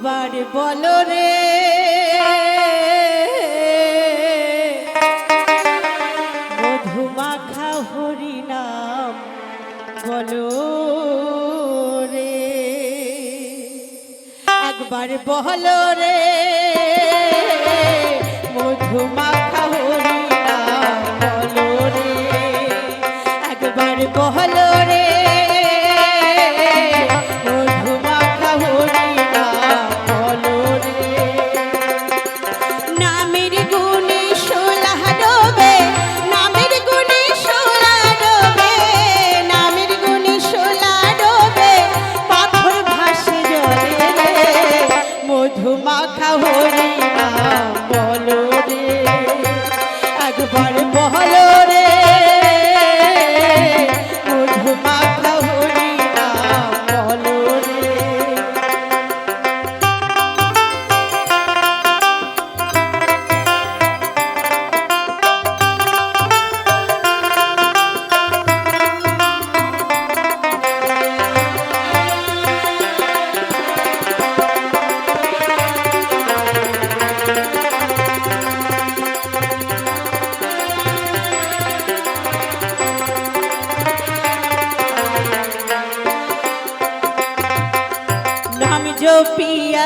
একবার বল রে। মধুমাখা হরি নাম বলো রে। একবার বলো নাম বলো রে। একবার বলো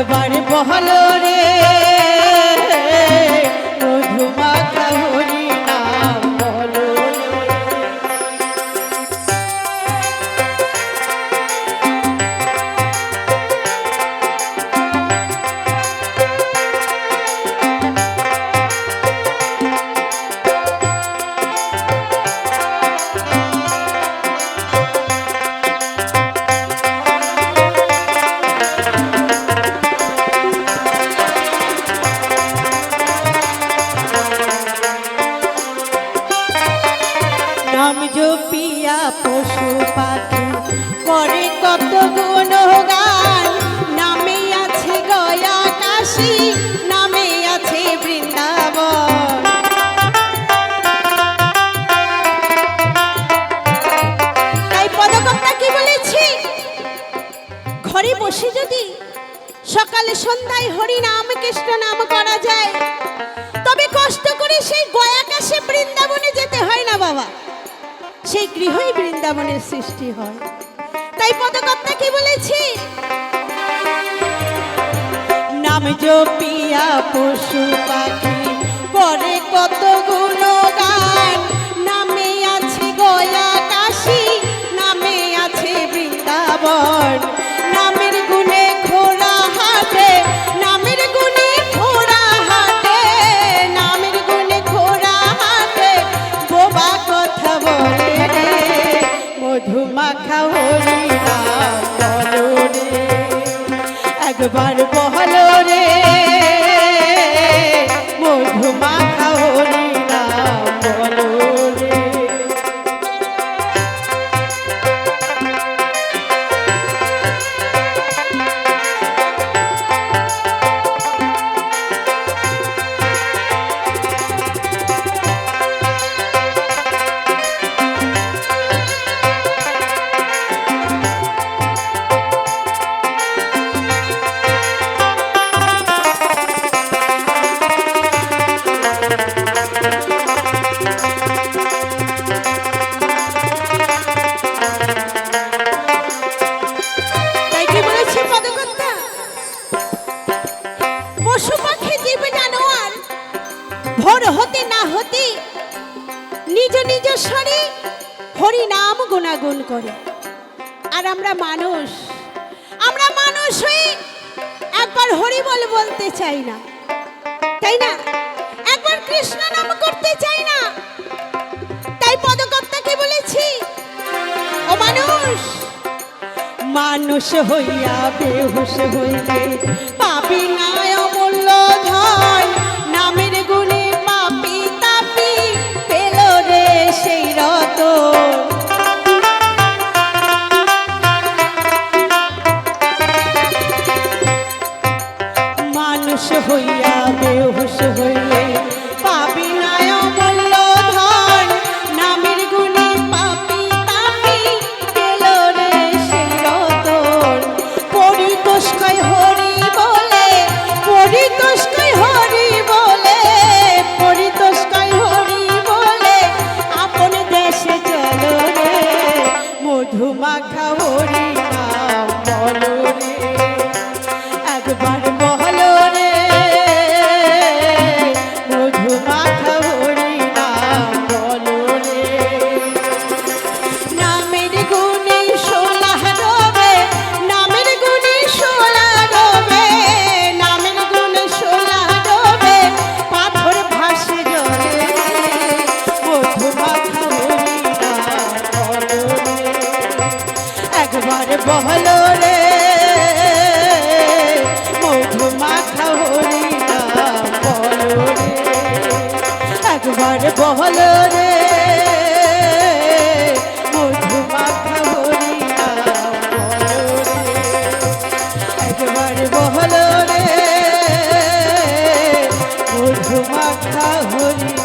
একবার বহলো রে। পাখি। করে কত গুণগান নামে আছে গয়া কাশী, নামে আছে বৃন্দাবন। তাই পদকর্তা কি বলেছি? ঘরে বসে যদি সকালে সন্ধ্যায় হরি নাম কৃষ্ণ নাম করা যায়, তবে কষ্ট করে সেই গয়াকাশে বৃন্দাবনে যেতে হয় না বাবা। সেই গৃহই বৃন্দাবনের সৃষ্টি হয়। তাই পদকর্তা কি বলেছি? নাম জপিয়া পশু পাখি, পরে কত গুণগান নিজ নিজ স্বরে হরি নাম গুণাগুণ করে। আর আমরা মানুষ আমরা মানুষ হয়ে একবার হরি বল বলতে চাই না। তাই না? একবার কৃষ্ণ নাম করতে চাই না। তাই পদকর্তাকে বলেছি, ও মানুষ মানুষ হইয়া বেহুশ হইলে বহলো রে। মধুমাখা হরি নাম বলো রে। একবার বহলো রে। মধুমাখা হরি নাম বলো